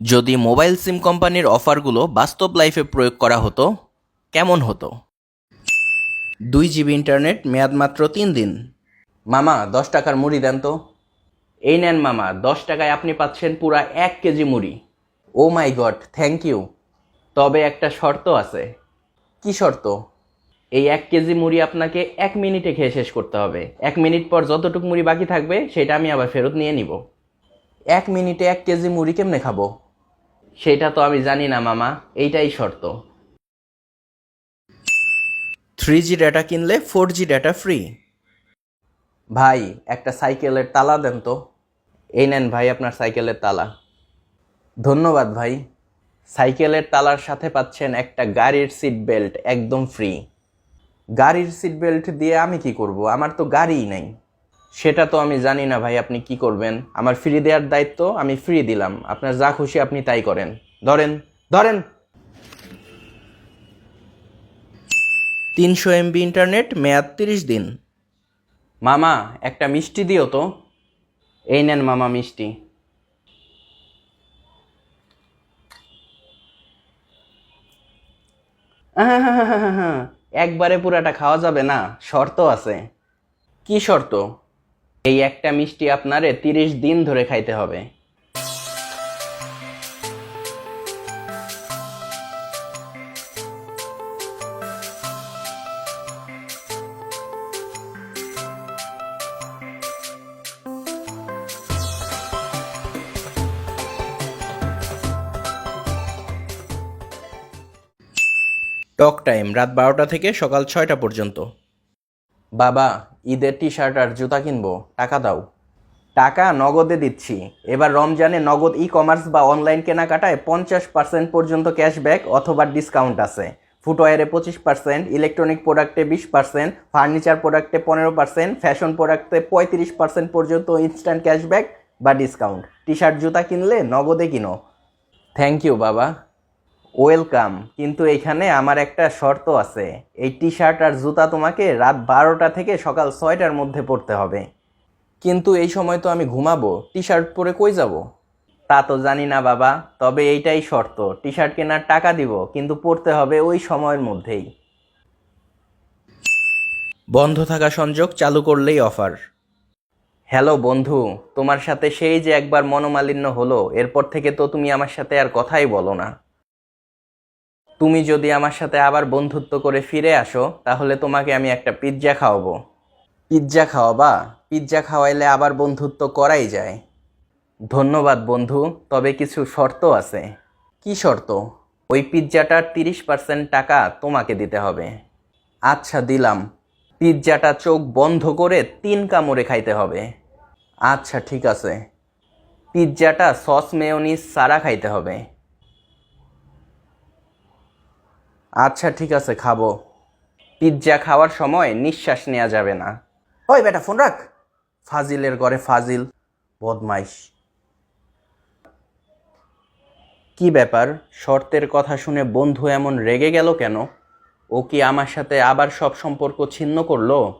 যদি মোবাইল সিম কোম্পানির অফারগুলো বাস্তব লাইফে প্রয়োগ করা হতো কেমন হতো? দুই জিবি ইন্টারনেট মেয়াদ মাত্র তিন দিন। মামা দশ টাকার মুড়ি দেন তো। এই নেন মামা দশ টাকায় আপনি পাচ্ছেন পুরা এক কেজি মুড়ি। Oh my god thank you. তবে একটা শর্ত আছে। কি শর্ত? এই এক কেজি মুড়ি আপনাকে এক মিনিটে খেয়ে শেষ করতে হবে। এক মিনিট পর যতটুকু মুড়ি বাকি থাকবে সেটা আমি আবার ফেরত নিয়ে নিব। এক মিনিটে এক কেজি মুড়ি কেমনে খাব? সেটা তো আমি জানি না মামা। এইটাই শর্ত। থ্রি জি ডাটা কিনলে ফোর জি ডাটা ফ্রি। ভাই একটা সাইকেলের তালা দেন তো। এই নেন ভাই আপনার সাইকেলের তালা। ধন্যবাদ ভাই। সাইকেলের তালার সাথে পাচ্ছেন একটা গাড়ির সিট বেল্ট একদম ফ্রি গাড়ির সিট বেল্ট দিয়ে আমি কি করব? আমার তো গাড়িই নেই। সেটা তো আমি জানি না ভাই, আপনি কি করবেন? আমার ফ্রি দেওয়ার দায়িত্ব, আমি ফ্রি দিলাম। আপনার যা খুশি আপনি তাই করেন। ধরেন ধরেন। তিনশো এমবি ইন্টারনেট মেয়াদ তিরিশ দিন। মামা, একটা মিষ্টি দিও তো। এই নেন মামা মিষ্টি। একবারে পুরাটা খাওয়া যাবে না, শর্ত আছে। কি শর্ত? এই একটা মিষ্টি আপনারে তিরিশ দিন ধরে খাইতে হবে। টক টাইম রাত বারোটা থেকে সকাল ছয়টা পর্যন্ত। বাবা ঈদের টি শার্ট আর জুতা কিনবো, টাকা দাও। টাকা নগদে দিচ্ছি। এবার রমজানে নগদ ই কমার্স বা অনলাইন কেনাকাটায় পঞ্চাশ পার্সেন্ট পর্যন্ত ক্যাশব্যাক অথবা ডিসকাউন্ট আছে। ফুটওয়্যারে পঁচিশ পার্সেন্ট ইলেকট্রনিক প্রোডাক্টে বিশ পার্সেন্ট ফার্নিচার প্রোডাক্টে পনেরো পার্সেন্ট ফ্যাশন প্রোডাক্টে পঁয়ত্রিশ পার্সেন্ট পর্যন্ত ইনস্ট্যান্ট ক্যাশব্যাক বা ডিসকাউন্ট টি শার্ট জুতা কিনলে নগদে কিনো। থ্যাংক ইউ বাবা। ওয়েলকাম কিন্তু এখানে আমার একটা শর্ত আছে। এই টি শার্ট আর জুতা তোমাকে রাত বারোটা থেকে সকাল ছয়টার মধ্যে পরতে হবে। কিন্তু এই সময় তো আমি ঘুমাবো। টি শার্ট পরে কই যাব? তা তো জানি না বাবা। তবে এইটাই শর্ত। টি শার্ট কেনার টাকা দিব, কিন্তু পড়তে হবে ওই সময়ের মধ্যেই। বন্ধ থাকা সংযোগ চালু করলেই অফার। হ্যালো বন্ধু, তোমার সাথে সেই যে একবার মনোমালিন্য হলো, এরপর থেকে তো তুমি আমার সাথে আর কথাই বলো না। তুমি যদি আমার সাথে আবার বন্ধুত্ব করে ফিরে আসো, তাহলে তোমাকে আমি একটা পিৎজা খাওয়াবো। পিৎজা খাওয়াবা? পিৎজা খাওয়াইলে আবার বন্ধুত্ব করাই যায়। ধন্যবাদ বন্ধু, তবে কিছু শর্ত আছে। কি শর্ত? ওই পিৎজাটার তিরিশ পার্সেন্ট টাকা তোমাকে দিতে হবে। আচ্ছা দিলাম। পিৎজাটা চোখ বন্ধ করে তিন কামড়ে খাইতে হবে। আচ্ছা ঠিক আছে। পিৎজাটা সস মেয়নিজ সারা খাইতে হবে। আচ্ছা ঠিক আছে খাব। পিৎজা খাওয়ার সময় নিঃশ্বাস নেওয়া যাবে না। ওই বেটা ফোন রাখ। ফাজিলের ঘরে ফাজিল বদমাইশ। কি ব্যাপার? শর্তের কথা শুনে বন্ধু এমন রেগে গেল কেন? ও কি আমার সাথে আবার সব সম্পর্ক ছিন্ন করল?